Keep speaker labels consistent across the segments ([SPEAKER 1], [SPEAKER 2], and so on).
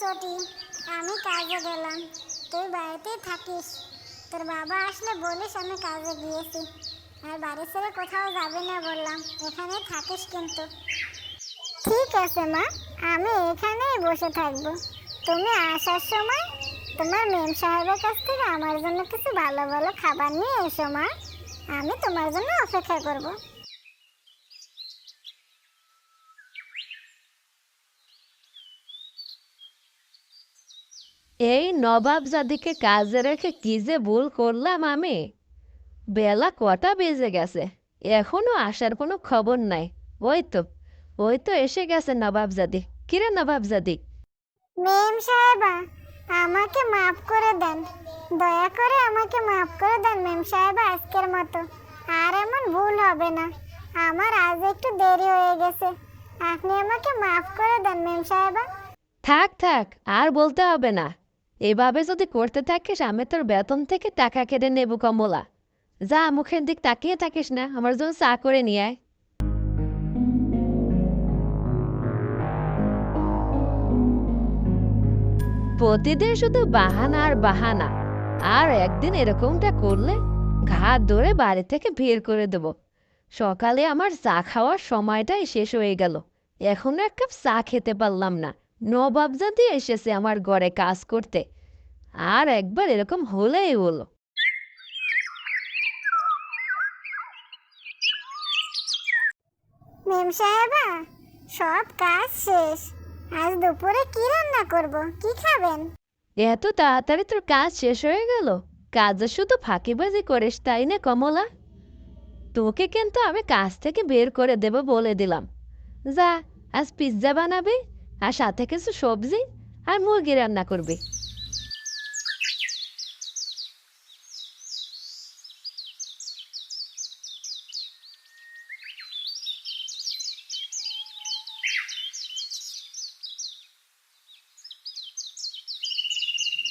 [SPEAKER 1] চটি, আমি কাজে গেলাম। তুই বাড়িতেই থাকিস। তোর বাবা আসলে বলিস আমি কাজে গিয়েছি। আর বাড়ি ছেড়ে কোথাও যাবি না বললাম, এখানেই থাকিস কিন্তু। ঠিক আছে মা, আমি এখানেই বসে থাকব। তুমি আসার সময় তোমার মেম সাহেবের কাছ থেকে আমার জন্য কিছু ভালো ভালো খাবার নিয়ে এসো মা। আমি তোমার জন্য অপেক্ষা করব।
[SPEAKER 2] এই নবাবজাদিকে কাজে রেখে কি যে ভুল করলাম আমি? বেলা কটা বেজে গেছে এখনও আসার কোনো খবর নাই। ওই তো ওই তো এসে গেছে নবাবজাদি কিরে নবাবজাদি
[SPEAKER 1] মেম সাহেবা আমাকে মাফ করে দেন। দয়া করে আমাকে মাফ করে দেন মেম সাহেবা আজকের মতো। আর এমন ভুল হবে না। আমার আজ একটু দেরি হয়ে গেছে। আপনি আমাকে মাফ করে দেন মেম সাহেবা।
[SPEAKER 2] থাক থাক আর বলতে হবে না। এভাবে যদি করতে থাকিস, আমি তোর বেতন থেকে টাকা কেটে নেব কমলা। যা মুখের দিক তাকিয়ে থাকিস না, আমার জন্য চা করে নিয়ে আয়। প্রতিদিন শুধু বাহানা আর বাহানা, আর একদিন এরকমটা করলে ঘাট ধরে বাড়ি থেকে বের করে দেব। সকালে আমার চা খাওয়ার সময়টাই শেষ হয়ে গেল, এখনও এক কাপ চা খেতে পারলাম না। নবাবজাদি এসেছে আমার ঘরে কাজ করতে। আর একবার এরকম হলেই হলো।
[SPEAKER 1] মেম সাহেবা সব কাজ শেষ। আজ দুপুরে কি রান্না করব? কি খাবেন?
[SPEAKER 2] এত তাড়াতাড়ি তোর কাজ শেষ হয়ে গেল? কাজে শুধু ফাঁকিবাজি করিস তাই না কমলা? তোকে কিন্তু আমি কাজ থেকে বের করে দেব বলে দিলাম। যা আজ পিৎজা বানাবি? আর সাথে কিছু সবজি আর মুরগি রান্না করবে।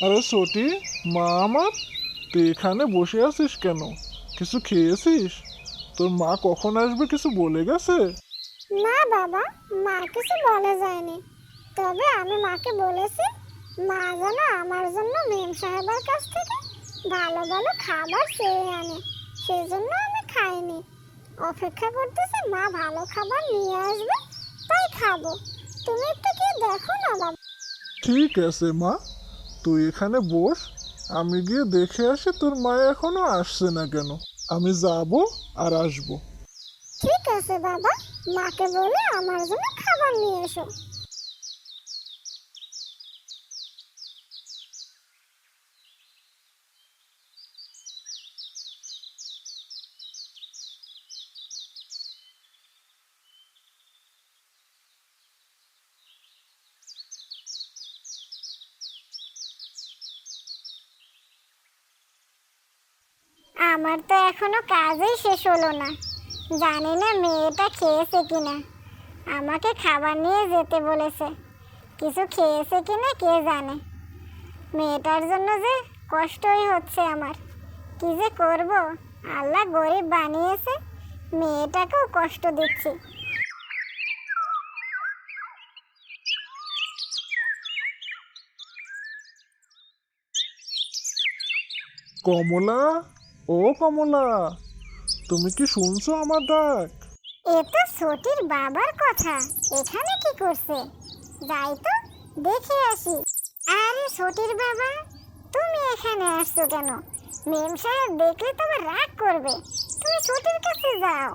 [SPEAKER 3] আরে সটি মা আমার তুই এখানে বসে আছিস কেন? কিছু খেয়েছিস? তোর মা কখন আসবে কিছু বলে গেছে?
[SPEAKER 1] না বাবা মা কিছু বলে যায়নি। তবে আমি মাকে বলেছি মা যেন আমার জন্য মেম সাহেবের কাছ থেকে ভালো ভালো খাবার চেয়ে আনে। সেই জন্য আমি খাইনি। অপেক্ষা করতেছি মা ভালো খাবার নিয়ে আসবে তাই খাব। তুমি একটু কি দেখো না বাবা।
[SPEAKER 3] ঠিক আছে মা। তুই এখানে বস। আমি গিয়ে দেখে আসি তোর মা এখনও আসছে না কেন। আমি যাব আর আসব।
[SPEAKER 1] ঠিক আছে বাবা। মাকে বলে আমার জন্য খাবার নিয়ে এসো। আমার তো এখনও কাজই শেষ হলো না। জানি না মেয়েটা খেয়েছে কিনা। আমাকে খাবার নিয়ে যেতে বলেছে। কিছু খেয়েছে কিনা কে জানে। মেয়েটার জন্য যে কষ্টই হচ্ছে আমার। কি যে করব? আল্লাহ গরিব বানিয়েছে। মেয়েটাকেও কষ্ট দিচ্ছি।
[SPEAKER 3] কমলা? ও কমলা তুমি কি শুনছো আমার ডাক?
[SPEAKER 1] এ তো ছোটির বাবার কথা এখানে কি করছে? যাই তো দেখে আসি। আরে ছোটির বাবা তুমি এখানে আসছো কেন? মেম সাহেব দেখলে তো রাগ করবে। তুমি ছোটির কাছে যাও।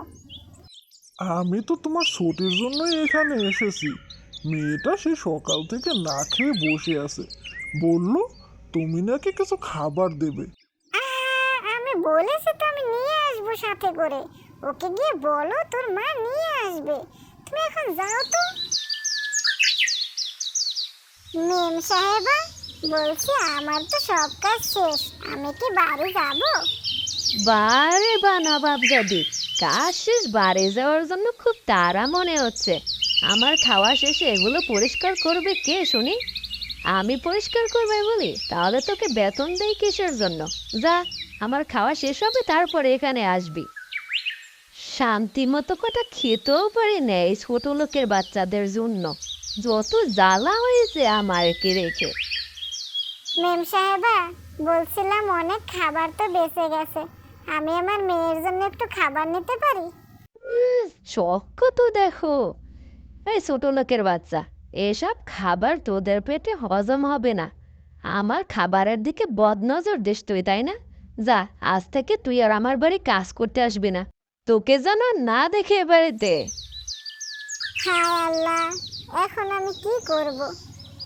[SPEAKER 3] আমি তো তোমার ছুটির জন্যই এখানে এসেছি। মেয়েটা সে সকাল থেকে না খেয়ে বসে আছে। বলল তুমি নাকি কিছু খাবার দেবে।
[SPEAKER 1] বলেছি তো আমি নিয়ে আসব সাথে করে। ওকে গিয়ে বলো তোর মা নিয়ে আসবে। তুমি এখন যাও তো। মেম সাহেবা, বলছি আমার তো সব কাজ শেষ। আমি কি বাড়ি যাব?
[SPEAKER 2] বারে বা নবাবজাদি কাজ শেষ বাড়ি যাওয়ার জন্য খুব তাড়া মনে হচ্ছে। আমার খাওয়া শেষে এগুলো পরিষ্কার করবে কে, শুনি? আমি পরিষ্কার করবে বলি, তাহলে তোকে বেতন দেই কিসের জন্য? যা। আমার খাওয়া শেষ হবে তারপরে এখানে আসবি। শান্তি মতো কটা খেতেও পারি না এই ছোট লোকের বাচ্চাদের জন্য। যত জ্বালা হয়েছে আমার কে রেখে।
[SPEAKER 1] মেম সাহেবা বলছিলাম অনেক খাবার তো বেঁচে গেছে। আমি আমার মেয়ের জন্য একটু খাবার নিতে পারি?
[SPEAKER 2] চক্ক তো দেখো। এই ছোট লোকের বাচ্চা এসব খাবার তোদের পেটে হজম হবে না। আমার খাবারের দিকে বদনজর দিস তুই তাই না? যা আজ থেকে তুই আর আমার বাড়ি কাজ করতে আসবি না। তোকে যেন না দেখে এ বাড়িতে।
[SPEAKER 1] হায় আল্লাহ এখন আমি কি করব?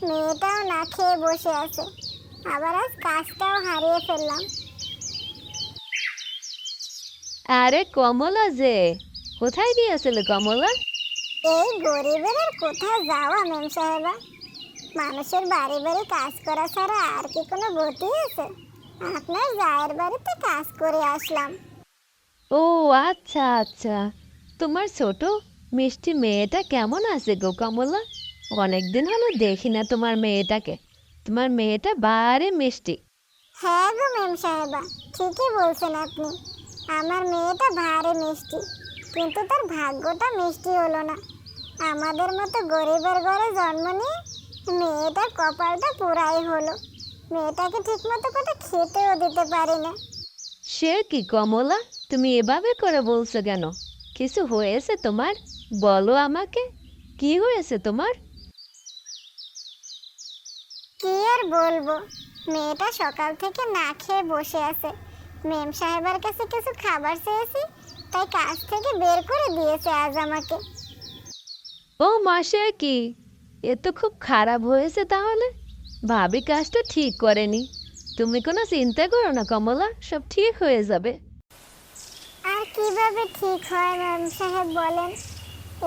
[SPEAKER 1] মেয়েটাও না খেয়ে বসে আছে। আবার আজ কাজটাও হারিয়ে ফেললাম।
[SPEAKER 2] আরে কমলা যে কোথায় গিয়েছিলে কমলা?
[SPEAKER 1] এই গরিবের আর কোথায় যাওয়া মেম সাহেবা। মানুষের বাড়ি বাড়ি কাজ করা ছাড়া আর কি কোনো গতি আছে? আপনার জায়ের বাড়িতে কাজ করে আসলাম।
[SPEAKER 2] ও আচ্ছা আচ্ছা। তোমার ছোট মিষ্টি মেয়েটা কেমন আছে গো কমলা? অনেকদিন হলো দেখি না তোমার মেয়েটাকে। তোমার মেয়েটা বারে মিষ্টি।
[SPEAKER 1] হ্যাঁ গো মেম সাহেবা ঠিকই বলছেন আপনি। আমার মেয়েটা ভারী মিষ্টি কিন্তু তার ভাগ্যটা মিষ্টি হলো না। আমাদের মতো গরিবের ঘরে জন্ম নিয়ে মেয়েটার কপালটা পুরাই হলো। মেয়েটাকে ঠিকমতো করে খেতেও দিতে পারি না।
[SPEAKER 2] সে কি কমলা? তুমি এভাবে করে বলছো কেন? কিছু হয়েছে তোমার? বলো আমাকে। কি হয়েছে তোমার?
[SPEAKER 1] কি আর বলব? মেয়েটা সকাল থেকে না খেয়ে বসে আছে। মেম সাহেবের কাছে কিছু খাবার চেয়েছি তাই কাজ থেকে বের করে দিয়েছে আজ আমাকে।
[SPEAKER 2] ও মাসে কি? এ তো খুব খারাপ হয়েছে তাহলে। ভাবি কাজটা ঠিক করেনি। তুমি কোনো চিন্তা করো না কমলা সব ঠিক হয়ে যাবে।
[SPEAKER 1] আর কীভাবে ঠিক হয় ম্যাম সাহেব বলেন?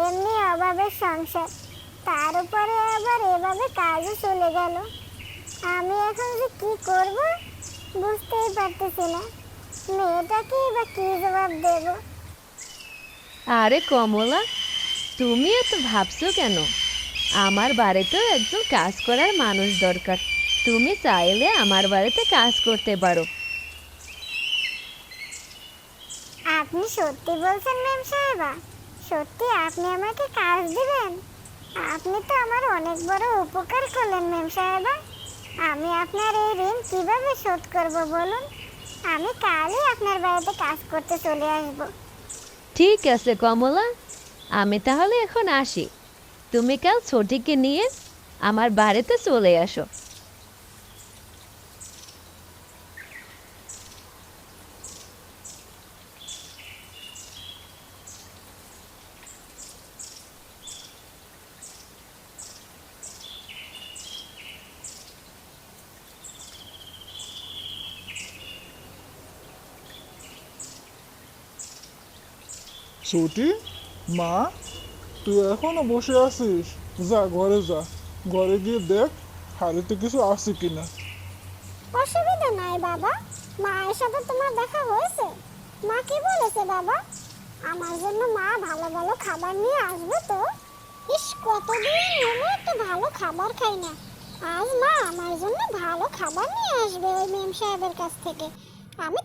[SPEAKER 1] এমনি অভাবের সংসার। তার উপরে আবার এভাবে কাজও চলে গেল। আমি এখন যে কি করব বুঝতেই পারতেছি না। মেয়েটাকে বা কি জবাব দেব?
[SPEAKER 2] আরে কমলা তুমি এত ভাবছ কেন? আমার বাড়িতেও একজন কাজ করার মানুষ দরকার। তুমি চাইলে আমার বাড়িতে কাজ করতে পারো।
[SPEAKER 1] আপনি সত্যি বলছেন ম্যাম সাহেবা। সত্যি আপনি আমাকে কাজ দিবেন? আপনি তো আমার অনেক বড় উপকার করলেন ম্যাম সাহেবা। আমি আপনার এই ঋণ কীভাবে শোধ করব বলুন? আমি কালই আপনার বাড়িতে কাজ করতে চলে আসব।
[SPEAKER 2] ঠিক আছে কমলা। আমি তাহলে এখন আসি। তুমি কাল ছোটিকে নিয়ে আমার বাড়িতে চলে আসো।
[SPEAKER 3] ছুটি? মা? তুই এখনও বসে আছিস? যা, ঘরে যা। ঘরে গিয়ে দেখ, হাড়িতে কিছু আছে কিনা।
[SPEAKER 1] অসুবিধা নাই বাবা। মায়ের সাথে তোমার দেখা হয়েছে? মা কি বলেছে বাবা? আমার জন্য মা ভালো ভালো খাবার নিয়ে আসবে তো? ইস, কতদিন হলো একটা ভালো খাবার খাই না। আজ মা আমার জন্য ভালো খাবার নিয়ে আসবে ওই মেম সাহেবের কাছ থেকে। আমি